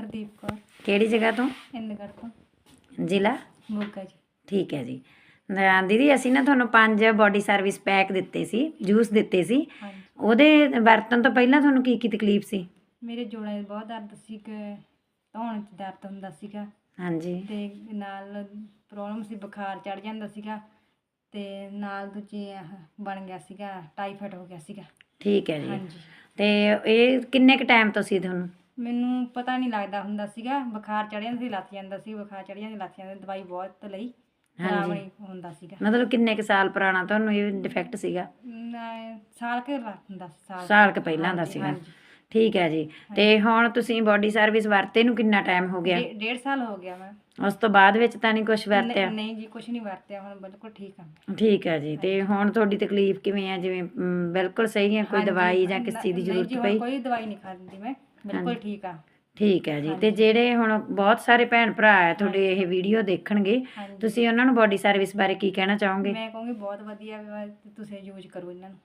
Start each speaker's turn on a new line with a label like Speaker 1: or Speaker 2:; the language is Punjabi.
Speaker 1: ਹਰਦੀਪ ਕੌਰ।
Speaker 2: ਕਿਹੜੀ ਜਗ੍ਹਾ ਤੋਂ?
Speaker 1: ਇੰਦਗੜ ਤੋਂ।
Speaker 2: ਜ਼ਿਲ੍ਹਾ?
Speaker 1: ਮੋਗਾ ਜੀ।
Speaker 2: ਠੀਕ ਹੈ ਜੀ। ਅਹ ਦੀਦੀ ਅਸੀਂ ਨਾ ਤੁਹਾਨੂੰ ਪੰਜ ਬਾਡੀ ਸਰਵਿਸ ਪੈਕ ਦਿੱਤੇ ਸੀ ਜੂਸ ਦਿੱਤੇ ਸੀ।
Speaker 1: ਹਾਂਜੀ।
Speaker 2: ਉਹਦੇ ਵਰਤਣ ਤੋਂ ਪਹਿਲਾਂ ਤੁਹਾਨੂੰ ਕੀ ਕੀ ਤਕਲੀਫ ਸੀ?
Speaker 1: ਮੇਰੇ ਜੋੜਾਂ 'ਚ ਬਹੁਤ ਦਰਦ ਸੀ ਕਿ ਧੌਣ 'ਚ ਦਰਦ ਹੁੰਦਾ ਸੀਗਾ।
Speaker 2: ਹਾਂਜੀ।
Speaker 1: ਤੇ ਨਾਲ ਪ੍ਰੋਬਲਮ ਸੀ ਬੁਖਾਰ ਚੜ ਜਾਂਦਾ ਸੀਗਾ। ਤੇ ਨਾਲ ਦੂਜੀ ਆਹ ਬਣ ਗਿਆ ਸੀਗਾ ਟਾਈਫਾਇਡ ਹੋ ਗਿਆ ਸੀਗਾ।
Speaker 2: ਠੀਕ ਹੈ ਜੀ।
Speaker 1: ਹਾਂਜੀ।
Speaker 2: ਤੇ ਇਹ ਕਿੰਨੇ ਕ ਟਾਈਮ ਤੋਂ ਸੀ ਤੁਹਾਨੂੰ?
Speaker 1: ਮੈਨੂੰ ਪਤਾ ਨਹੀਂ ਲੱਗਦਾ ਹੁੰਦਾ ਸੀਗਾ ਬੁਖਾਰ ਚੜ ਜਾਂਦਾ ਸੀ ਲੱਥ ਜਾਂਦਾ ਸੀ ਬੁਖਾਰ ਚੜ ਜਾਂਦਾ ਸੀ, ਲੱਥ ਜਾਂਦਾ ਸੀ, ਦਵਾਈ ਬਹੁਤ ਲਈ ਆਰਾਮ ਨਹੀਂ ਹੁੰਦਾ ਸੀਗਾ।
Speaker 2: ਮਤਲਬ ਕਿੰਨੇ ਕ ਸਾਲ ਪੁਰਾਣਾ ਤੁਹਾਨੂੰ ਇਹ ਡਿਫੈਕਟ ਸੀਗਾ?
Speaker 1: ਨਾ- ਸਾਲ ਕੇ ਹੁੰਦਾ ਸੀ ਸਾਲ
Speaker 2: ਸਾਲ ਕੁ ਪਹਿਲਾਂ ਦਾ
Speaker 1: ਹਾਂਜੀ,
Speaker 2: ਸੀਗਾ।
Speaker 1: ਹਾਂਜੀ।
Speaker 2: ਠੀਕ ਹੈ ਜੀ। ਤੇ ਹੁਣ ਤੁਸੀਂ ਬਾਡੀ ਸਰਵਿਸ ਵਰਤੇ ਨੂੰ ਕਿੰਨਾ ਟਾਈਮ ਹੋ ਗਿਆ?
Speaker 1: ਡੇ- ਡੇਢ ਸਾਲ ਹੋ ਗਿਆ ਮੈਂ
Speaker 2: ਉਸ ਤੋਂ ਬਾਅਦ ਵਿੱਚ ਤਾਂ ਨਹੀਂ ਕੁਝ ਵਰਤਿਆ?
Speaker 1: ਨਹੀਂ ਜੀ ਕੁਝ ਨਹੀਂ ਵਰਤਿਆ ਹੁਣ ਬਿਲਕੁਲ ਠੀਕ ਆ
Speaker 2: ਠੀਕ ਹੈ ਜੀ। ਤੇ ਹੁਣ ਤੁਹਾਡੀ ਤਕਲੀਫ ਕਿਵੇਂ ਹੈ? ਜਿਵੇਂ ਮ, ਬਿਲਕੁਲ ਸਹੀ ਹੈ? ਕੋਈ
Speaker 1: ਹਾਂਜੀ,
Speaker 2: ਦਵਾਈ ਜਾਂ ਕਿਸੇ ਚੀਜ਼ ਦੀ
Speaker 1: ਨਹੀਂ
Speaker 2: ਜ਼ਰੂਰਤ
Speaker 1: ਜੀ, ਹੁਣ
Speaker 2: ਪਈ?
Speaker 1: ਕੋਈ ਦਵਾਈ ਨਹੀਂ ਖਾਂਦੀ ਮੈਂ। ਬਿਲਕੁਲ ਠੀਕ ਆ।
Speaker 2: ਠੀਕ ਹੈ ਜੀ। ਤੇ। ਜਿਹੜੇ ਹੁਣ ਬਹੁਤ ਸਾਰੇ ਭੈਣ ਭਰਾ ਹੈ ਤੁਹਾਡੇ ਇਹ ਵੀਡੀਓ ਦੇਖਣਗੇ ਤੁਸੀਂ ਉਹਨਾਂ ਨੂੰ ਬਾਡੀ ਸਰਵਿਸ ਬਾਰੇ ਕੀ ਕਹਿਣਾ ਚਾਹੋਗੇ?
Speaker 1: ਮੈਂ ਕਹੂੰਗੀ ਬਹੁਤ ਵਧੀਆ ਵਾ ਤੁਸੀਂ ਯੂਜ਼ ਕਰੋ ਇਹਨਾਂ ਨੂੰ।